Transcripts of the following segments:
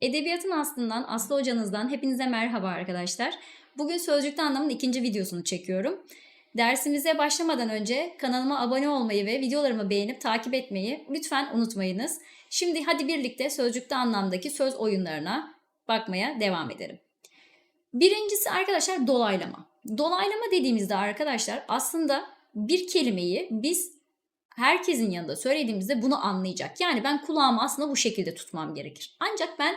Edebiyatın aslından Aslı hocanızdan hepinize merhaba arkadaşlar. Bugün sözcükte anlamın ikinci videosunu çekiyorum. Dersimize başlamadan önce kanalıma abone olmayı ve videolarımı beğenip takip etmeyi lütfen unutmayınız. Şimdi hadi birlikte sözcükte anlamdaki söz oyunlarına bakmaya devam edelim. Birincisi arkadaşlar dolaylama. Dolaylama dediğimizde arkadaşlar aslında bir kelimeyi biz herkesin yanında söylediğimizde bunu anlayacak. Yani ben kulağımı aslında bu şekilde tutmam gerekir. Ancak ben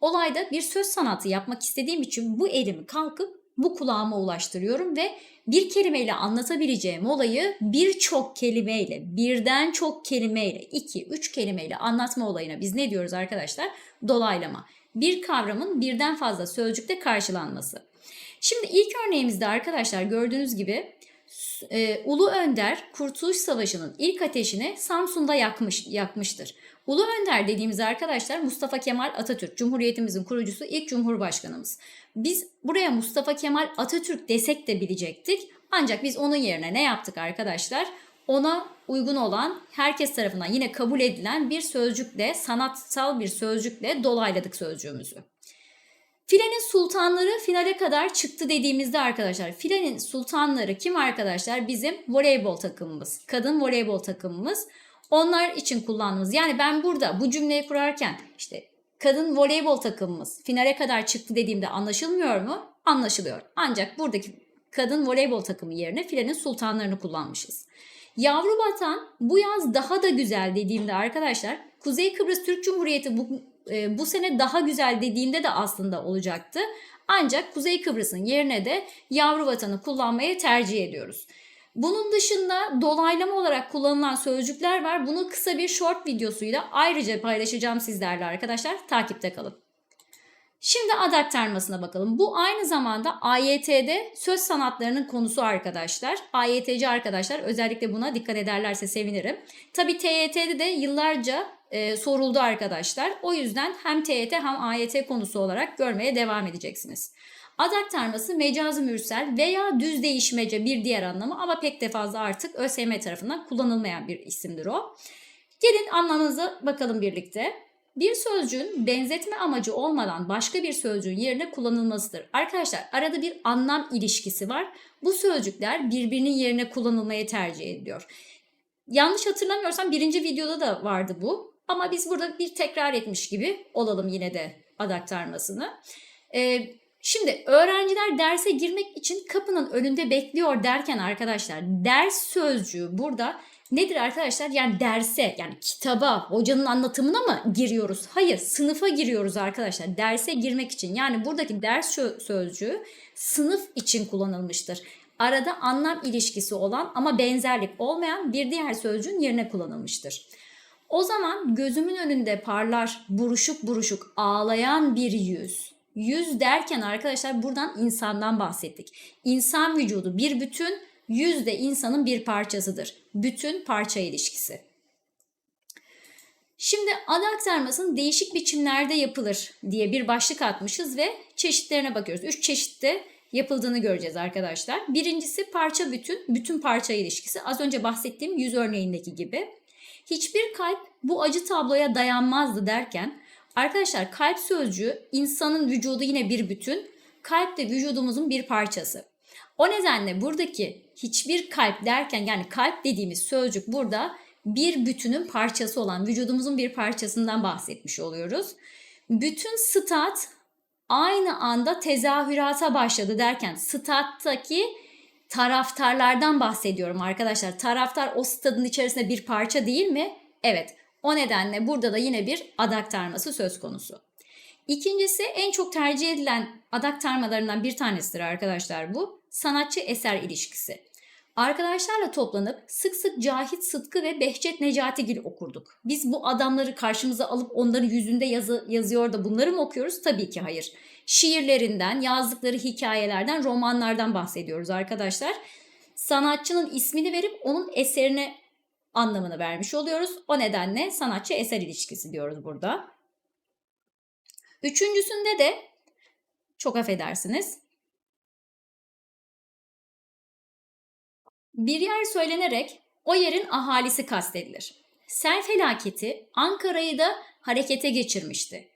olayda bir söz sanatı yapmak istediğim için bu elimi kalkıp bu kulağıma ulaştırıyorum ve bir kelimeyle anlatabileceğim olayı birçok kelimeyle, birden çok kelimeyle, iki, üç kelimeyle anlatma olayına biz ne diyoruz arkadaşlar? Dolaylama. Bir kavramın birden fazla sözcükte karşılanması. Şimdi ilk örneğimizde arkadaşlar gördüğünüz gibi e, Ulu Önder Kurtuluş Savaşı'nın ilk ateşini Samsun'da yakmış yakmıştır. Ulu Önder dediğimiz arkadaşlar Mustafa Kemal Atatürk, Cumhuriyetimizin kurucusu, ilk Cumhurbaşkanımız. Biz buraya Mustafa Kemal Atatürk desek de bilecektik. Ancak biz onun yerine ne yaptık arkadaşlar? Ona uygun olan, herkes tarafından yine kabul edilen bir sözcükle, sanatsal bir sözcükle dolayladık sözcüğümüzü. Filenin sultanları finale kadar çıktı dediğimizde arkadaşlar filenin sultanları kim arkadaşlar? Bizim voleybol takımımız. Kadın voleybol takımımız. Onlar için kullandığımız yani ben burada bu cümleyi kurarken işte kadın voleybol takımımız finale kadar çıktı dediğimde anlaşılmıyor mu? Anlaşılıyor. Ancak buradaki kadın voleybol takımı yerine filenin sultanlarını kullanmışız. Yavru vatan bu yaz daha da güzel dediğimde arkadaşlar Kuzey Kıbrıs Türk Cumhuriyeti bu, e, bu sene daha güzel dediğimde de aslında olacaktı. Ancak Kuzey Kıbrıs'ın yerine de yavru vatanı kullanmayı tercih ediyoruz. Bunun dışında dolaylama olarak kullanılan sözcükler var. Bunu kısa bir short videosuyla ayrıca paylaşacağım sizlerle arkadaşlar. Takipte kalın. Şimdi ad aktarmasına bakalım. Bu aynı zamanda AYT'de söz sanatlarının konusu arkadaşlar. AYT'ci arkadaşlar özellikle buna dikkat ederlerse sevinirim. Tabi TYT'de de yıllarca e, soruldu arkadaşlar. O yüzden hem TYT hem AYT konusu olarak görmeye devam edeceksiniz. Ad aktarması mecazı mürsel veya düz değişmece bir diğer anlamı ama pek de fazla artık ÖSYM tarafından kullanılmayan bir isimdir o. Gelin anlamınıza bakalım birlikte. Bir sözcüğün benzetme amacı olmadan başka bir sözcüğün yerine kullanılmasıdır. Arkadaşlar arada bir anlam ilişkisi var. Bu sözcükler birbirinin yerine kullanılmaya tercih ediliyor. Yanlış hatırlamıyorsam birinci videoda da vardı bu. Ama biz burada bir tekrar etmiş gibi olalım yine de ad aktarmasını. Ee, Şimdi öğrenciler derse girmek için kapının önünde bekliyor derken arkadaşlar ders sözcüğü burada nedir arkadaşlar? Yani derse yani kitaba hocanın anlatımına mı giriyoruz? Hayır sınıfa giriyoruz arkadaşlar derse girmek için. Yani buradaki ders sözcüğü sınıf için kullanılmıştır. Arada anlam ilişkisi olan ama benzerlik olmayan bir diğer sözcüğün yerine kullanılmıştır. O zaman gözümün önünde parlar buruşuk buruşuk ağlayan bir yüz Yüz derken arkadaşlar buradan insandan bahsettik. İnsan vücudu bir bütün, yüz de insanın bir parçasıdır. Bütün parça ilişkisi. Şimdi ad aktarmasının değişik biçimlerde yapılır diye bir başlık atmışız ve çeşitlerine bakıyoruz. Üç çeşitte yapıldığını göreceğiz arkadaşlar. Birincisi parça bütün, bütün parça ilişkisi. Az önce bahsettiğim yüz örneğindeki gibi. Hiçbir kalp bu acı tabloya dayanmazdı derken Arkadaşlar kalp sözcüğü insanın vücudu yine bir bütün. Kalp de vücudumuzun bir parçası. O nedenle buradaki hiçbir kalp derken yani kalp dediğimiz sözcük burada bir bütünün parçası olan vücudumuzun bir parçasından bahsetmiş oluyoruz. Bütün stat aynı anda tezahürata başladı derken stat'taki taraftarlardan bahsediyorum arkadaşlar. Taraftar o stadın içerisinde bir parça değil mi? Evet. O nedenle burada da yine bir ad aktarması söz konusu. İkincisi en çok tercih edilen ad aktarmalarından bir tanesidir arkadaşlar bu. Sanatçı eser ilişkisi. Arkadaşlarla toplanıp sık sık Cahit Sıtkı ve Behçet Necatigil okurduk. Biz bu adamları karşımıza alıp onların yüzünde yazı, yazıyor da bunları mı okuyoruz? Tabii ki hayır. Şiirlerinden, yazdıkları hikayelerden, romanlardan bahsediyoruz arkadaşlar. Sanatçının ismini verip onun eserine anlamını vermiş oluyoruz. O nedenle sanatçı eser ilişkisi diyoruz burada. Üçüncüsünde de çok affedersiniz. Bir yer söylenerek o yerin ahalisi kastedilir. Sel felaketi Ankara'yı da harekete geçirmişti.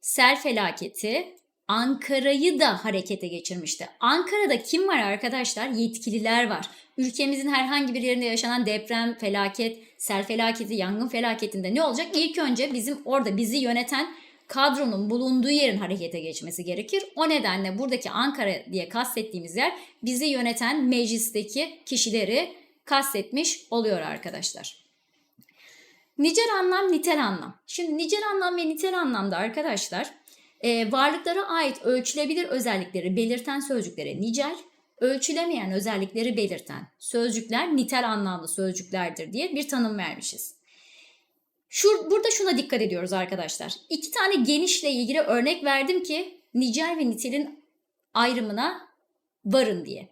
sel felaketi Ankara'yı da harekete geçirmişti. Ankara'da kim var arkadaşlar? Yetkililer var. Ülkemizin herhangi bir yerinde yaşanan deprem, felaket, sel felaketi, yangın felaketinde ne olacak? İlk önce bizim orada bizi yöneten kadronun bulunduğu yerin harekete geçmesi gerekir. O nedenle buradaki Ankara diye kastettiğimiz yer bizi yöneten meclisteki kişileri kastetmiş oluyor arkadaşlar. Nicel anlam, nitel anlam. Şimdi nicel anlam ve nitel anlamda arkadaşlar e, varlıklara ait ölçülebilir özellikleri belirten sözcüklere nicel, ölçülemeyen özellikleri belirten sözcükler nitel anlamlı sözcüklerdir diye bir tanım vermişiz. Şu, burada şuna dikkat ediyoruz arkadaşlar. İki tane genişle ilgili örnek verdim ki nicel ve nitelin ayrımına varın diye.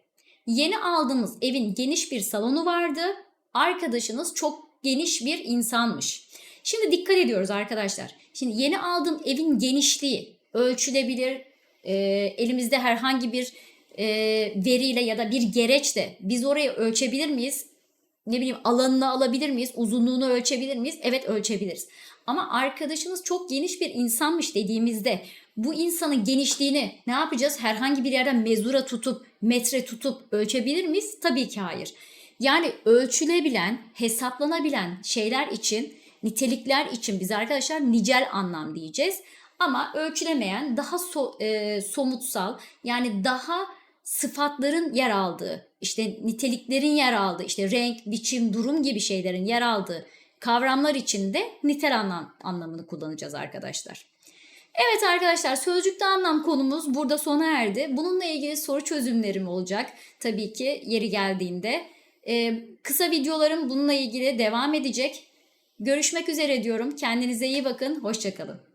Yeni aldığımız evin geniş bir salonu vardı. Arkadaşınız çok geniş bir insanmış. Şimdi dikkat ediyoruz arkadaşlar. Şimdi yeni aldığım evin genişliği ölçülebilir. E, elimizde herhangi bir e, veriyle ya da bir gereçle biz orayı ölçebilir miyiz? Ne bileyim alanını alabilir miyiz? Uzunluğunu ölçebilir miyiz? Evet ölçebiliriz. Ama arkadaşınız çok geniş bir insanmış dediğimizde bu insanın genişliğini ne yapacağız? Herhangi bir yerden mezura tutup, metre tutup ölçebilir miyiz? Tabii ki hayır. Yani ölçülebilen, hesaplanabilen şeyler için, nitelikler için biz arkadaşlar nicel anlam diyeceğiz. Ama ölçülemeyen, daha so, e, somutsal yani daha sıfatların yer aldığı, işte niteliklerin yer aldığı, işte renk, biçim, durum gibi şeylerin yer aldığı kavramlar için de nitel anlam anlamını kullanacağız arkadaşlar. Evet arkadaşlar sözcükte anlam konumuz burada sona erdi. Bununla ilgili soru çözümlerim olacak tabii ki yeri geldiğinde. Ee, kısa videolarım bununla ilgili devam edecek. Görüşmek üzere diyorum. Kendinize iyi bakın. Hoşçakalın.